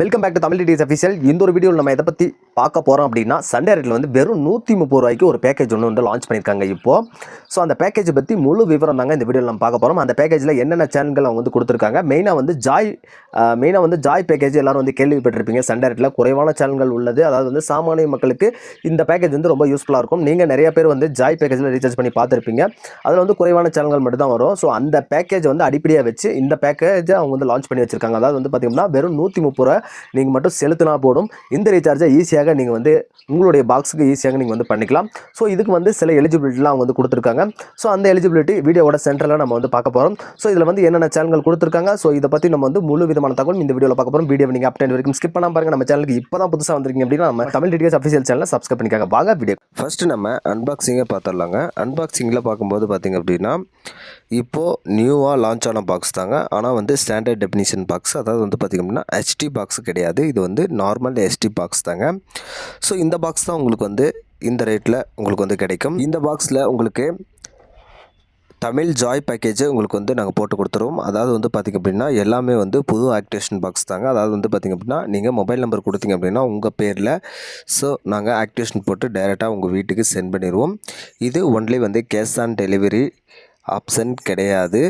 Welcome back to Tamil DTS official இந்த ஒரு வீடியோவில் நம்ம எதை பற்றி பார்க்க போகிறோம் அப்படின்னா சண்டே ரேட்டில் வந்து வெறும் நூற்றி முப்பது ரூபாய்க்கு ஒரு பேக்கேஜ் ஒன்று வந்து லான்ச் பண்ணியிருக்காங்க இப்போது ஸோ அந்த பேக்கேஜ் பற்றி முழு விவரம் தாங்க இந்த வீடியோவில் நம்ம பார்க்க போகிறோம் அந்த பேக்கேஜில் என்னென்ன சேனல்கள் அவங்க வந்து கொடுத்துருக்காங்க? மெயினாக வந்து ஜாய் மெயினாக வந்து ஜாய் பேக்கேஜ் எல்லாரும் வந்து கேள்விப்பட்டிருப்பீங்க. சண்டே ரேட்டில் குறைவான சேனல்கள் உள்ளது. அதாவது வந்து சாமானிய மக்களுக்கு இந்த பேக்கேஜ் வந்து ரொம்ப யூஸ்ஃபுல்லாக இருக்கும். நீங்கள் நிறைய பேர் வந்து ஜாய் பேக்கேஜில் ரீசார்ஜ் பண்ணி பார்த்துருப்பீங்க. அதில் வந்து குறைவான சேனல்கள் மட்டும்தான் வரும். ஸோ அந்த பேக்கேஜ் வந்து அடிப்படையாக வச்சு இந்த பேக்கேஜை அவங்க வந்து லான்ச் பண்ணி வச்சிருக்காங்க. அதாவது வந்து பார்த்திங்கன்னா வெறும் நூற்றி முப்பது ரூபா நீங்கள் மட்டும் செலுத்தினா போடும் இந்த ரீசார்ஜை ஈஸியாக நீங்கள் வந்து உங்களுடைய பாக்ஸுக்கு ஈஸியாக நீங்கள் வந்து பண்ணிக்கலாம். ஸோ இதுக்கு வந்து சில எலிஜிபிலிட்டிலாம் அவங்க வந்து கொடுத்துருக்காங்க. ஸோ அந்த எலிஜிபிலிட்டி வீடியோவோட சென்டரில் நம்ம வந்து பார்க்க போகிறோம் ஸோ இதில் வந்து என்னென்ன சேனல்கள் கொடுத்துருக்காங்க? ஸோ இதை பற்றி நம்ம வந்து முழு விதமான தகவல் இந்த வீடியோவில் பார்க்க போகிறோம் வீடியோ நீங்கள் அப்டேட் வரைக்கும் ஸ்கிப் பண்ணாமல் பாருங்க. நம்ம சேனலுக்கு இப்போ தான் புதுசாக வந்திருக்கீங்க அப்படின்னா நம்ம தமிழ் டிடிஎஸ் அஃபிஷியல் சேனலை சப்ஸ்கிரைப் பண்ணிக்காங்க. வாங்க வீடியோ ஃபஸ்ட்டு நம்ம அன்பாக்சிங்கை பார்த்துடலாங்க. அன்பாக்சிங்கில் பார்க்கும்போது பார்த்திங்க அப்படின்னா இப்போது நியூவாக லான்ச் ஆன பாக்ஸ் தாங்க. ஆனால் வந்து ஸ்டாண்டர்ட் டெஃபினிஷன் பாக்ஸ் அதாவது வந்து பார்த்திங்க அப்படின்னா ஹெச்டி பாக்ஸ் கிடையாது. இது வந்து நார்மல் ஹெச்டி பாக்ஸ் தாங்க. ஸோ இந்த பாக்ஸ் தான் உங்களுக்கு வந்து இந்த ரேட்டில் உங்களுக்கு வந்து கிடைக்கும். இந்த பாக்ஸில் உங்களுக்கு தமிழ் ஜாய் பேக்கேஜை உங்களுக்கு வந்து நாங்கள் போட்டு கொடுத்துருவோம். அதாவது வந்து பார்த்திங்க அப்படின்னா எல்லாமே வந்து புது ஆக்டிவேஷன் பாக்ஸ் தாங்க. அதாவது வந்து பார்த்திங்க அப்படின்னா நீங்கள் மொபைல் நம்பர் கொடுத்தீங்க அப்படின்னா உங்கள் பேரில் ஸோ நாங்கள் ஆக்டிவேஷன் போட்டு டைரெக்டாக உங்கள் வீட்டுக்கு சென்ட் பண்ணிடுவோம் இது ஒன்லி வந்து கேஷ் ஆன் டெலிவரி ஆப்ஷன் கிடையாது.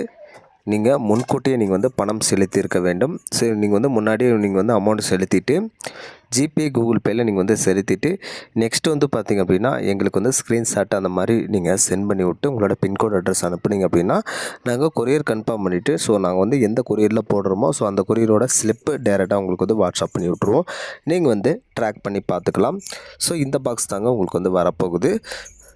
நீங்கள் முன்கூட்டியே நீங்கள் வந்து பணம் செலுத்தியிருக்க வேண்டும். சரி நீங்கள் வந்து முன்னாடியே நீங்கள் வந்து அமௌண்ட் செலுத்திட்டு ஜிபே கூகுள் பேயில் நீங்கள் வந்து செலுத்திட்டு நெக்ஸ்ட் வந்து பார்த்தீங்க அப்படின்னா எங்களுக்கு வந்து ஸ்க்ரீன்ஷாட் அந்த மாதிரி நீங்கள் சென்ட் பண்ணி விட்டு உங்களோட பின்கோட் அட்ரஸ் அனுப்புனீங்க அப்படின்னா நாங்கள் கொரியர் கன்ஃபார்ம் பண்ணிவிட்டு ஸோ நாங்கள் வந்து எந்த கொரியரில் போடுறோமோ ஸோ அந்த கொரியரோட ஸ்லிப்பு டேரெக்டாக உங்களுக்கு வந்து வாட்ஸ்அப் பண்ணி விட்ருவோம் நீங்கள் வந்து ட்ராக் பண்ணி பார்த்துக்கலாம் ஸோ இந்த பாக்ஸ் தாங்க உங்களுக்கு வந்து வரப்போகுது.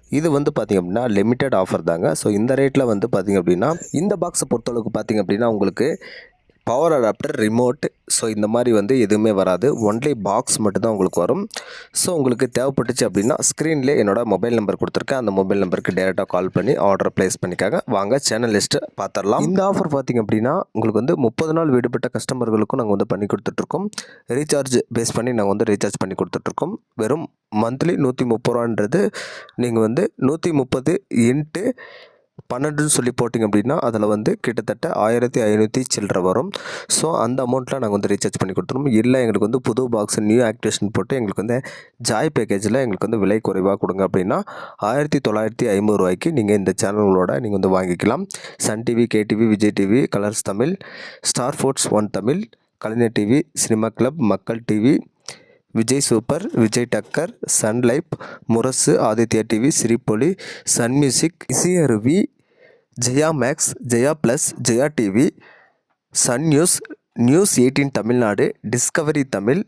இது வந்து பார்த்திங்க அப்படின்னா லிமிட்டட் ஆஃபர் தாங்க. ஸோ இந்த ரேட்டில் வந்து பார்த்திங்க அப்படின்னா இந்த பாக்ஸை பொறுத்தளவுக்கு பார்த்திங்க அப்படின்னா உங்களுக்கு பவர் அடாப்டர் ரிமோட் ஸோ இந்த மாதிரி வந்து எதுவுமே வராது. ஒன்லி பாக்ஸ் மட்டும்தான் உங்களுக்கு வரும். ஸோ உங்களுக்கு தேவைப்பட்டுச்சு அப்படின்னா ஸ்க்ரீன்லேயே என்னோட மொபைல் நம்பர் கொடுத்துருக்கேன். அந்த மொபைல் நம்பருக்கு டேரெக்டாக கால் பண்ணி ஆர்டர் ப்ளேஸ் பண்ணிக்காங்க. வாங்க சேனல் லிஸ்ட்டு பார்த்துடலாம் இந்த ஆஃபர் பார்த்திங்க அப்படின்னா உங்களுக்கு வந்து முப்பது நாள் விடுபட்ட கஸ்டமர்களுக்கும் நாங்கள் வந்து பண்ணி கொடுத்துட்ருக்கோம். ரீசார்ஜ் பேஸ் பண்ணி நாங்கள் வந்து ரீசார்ஜ் பண்ணி கொடுத்துட்ருக்கோம். வெறும் மந்த்லி நூற்றி முப்பது ரூபான்றது நீங்கள் வந்து நூற்றி முப்பது இன்ட்டு பன்னெண்டுன்னு சொல்லி போட்டிங்க அப்படின்னா அதில் வந்து கிட்டத்தட்ட ஆயிரத்தி ஐநூற்றி சில்லற வரும். ஸோ அந்த அமௌண்ட்டில் நாங்கள் வந்து ரீசார்ஜ் பண்ணி கொடுத்துருவோம். இல்லை எங்களுக்கு வந்து புது பாக்ஸ் நியூ ஆக்டிவேஷன் போட்டு எங்களுக்கு வந்து ஜாய் பேக்கேஜில் எங்களுக்கு வந்து விலை குறைவாக கொடுங்க அப்படின்னா ஆயிரத்தி தொள்ளாயிரத்தி ஐம்பது ரூபாய்க்கு நீங்கள் இந்த சேனல்களோட நீங்கள் வந்து வாங்கிக்கலாம். Sun TV KTV Vijay TV Colors Tamil Star Sports One Tamil Kalaignar TV Cinema Club Makkal TV Vijay Super Vijay Takkar Sun Life Murasu Adithya TV Sirippoli Sun Music Isaiaruvi Jaya Max Jaya Plus Jaya TV Sun News News Eighteen Tamil Nadu Discovery Tamil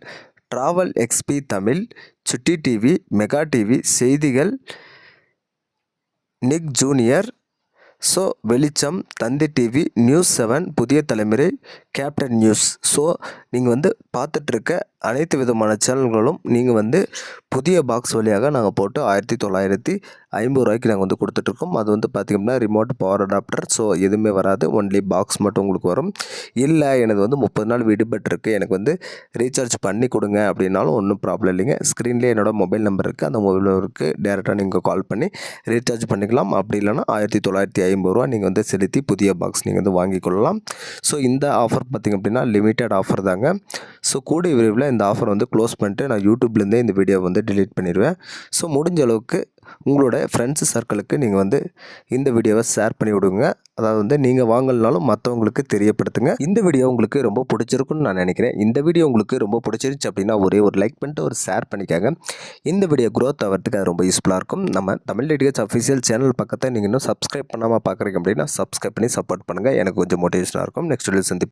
Travel XP Tamil Chutti TV Mega TV செய்திகள் நிக் junior. So வெளிச்சம் தந்தி TV news seven புதிய தலைமுறை captain news. So நீங்கள் வந்து பார்த்துட்ருக்க அனைத்து விதமான சேனல்களும் நீங்கள் வந்து புதிய பாக்ஸ் வழியாக நாங்கள் போட்டு ஆயிரத்தி தொள்ளாயிரத்தி ஐம்பது ரூபாய்க்கு நாங்கள் வந்து கொடுத்துட்ருக்கோம். அது வந்து பார்த்திங்கன்னா ரிமோட் பவர் அடாப்டர் ஸோ எதுவுமே வராது. ஒன்லி பாக்ஸ் மட்டும் உங்களுக்கு வரும். இல்லை எனது வந்து முப்பது நாள் விடுபட்டிருக்கு. எனக்கு வந்து ரீசார்ஜ் பண்ணி கொடுங்க அப்படின்னாலும் ஒன்றும் ப்ராப்ளம் இல்லைங்க. ஸ்க்ரீன்லேயே என்னோட மொபைல் நம்பர் இருக்குது அந்த மொபைல் நம்பருக்கு டேரெக்டாக நீங்கள் கால் பண்ணி ரீசார்ஜ் பண்ணிக்கலாம். அப்படி இல்லைன்னா ஆயிரத்தி தொள்ளாயிரத்தி ஐம்பது ரூபா நீங்கள் வந்து செலுத்தி புதிய பாக்ஸ் நீங்கள் வந்து வாங்கிக்கொள்ளலாம் ஸோ இந்த ஆஃபர் பார்த்திங்க அப்படின்னா லிமிட்டட் ஆஃபர் தாங்க. ஸோ கூடிய விரைவில் இந்த ஆஃபர் வந்து க்ளோஸ் பண்ணிட்டு நான் யூடியூப்லேருந்தே இந்த வீடியோ வந்து டிலீட் பண்ணிடுவேன் ஸோ முடிஞ்ச அளவுக்கு உங்களோட ஃப்ரெண்ட்ஸு சர்க்கிளுக்கு நீங்கள் வந்து இந்த வீடியோவை ஷேர் பண்ணி விடுங்க. அதாவது வந்து நீங்கள் வாங்கலனாலும் மற்றவங்களுக்கு தெரியப்படுத்துங்க. இந்த வீடியோ உங்களுக்கு ரொம்ப பிடிச்சிருக்குன்னு நான் நினைக்கிறேன். இந்த வீடியோ உங்களுக்கு ரொம்ப பிடிச்சிருச்சு அப்படின்னா ஒரே ஒரு லைக் பண்ணிட்டு ஒரு ஷேர் பண்ணிக்காங்க. இந்த வீடியோ க்ரோத் ஆகிறதுக்கு அது ரொம்ப யூஸ்ஃபுல்லாக இருக்கும். நம்ம தமிழ் டிடிஎச் அஃபிஷியல் சேனல் பக்கத்தை நீங்கள் இன்னும் சப்ஸ்கிரைப் பண்ணாமல் பார்க்குறீங்க அப்படின்னா சப்ஸ்கிரைப் பண்ணி சப்போர்ட் பண்ணுங்கள் எனக்கு கொஞ்சம் மோட்டிவேஷனாக இருக்கும். நெக்ஸ்ட் வீடியோ சந்தி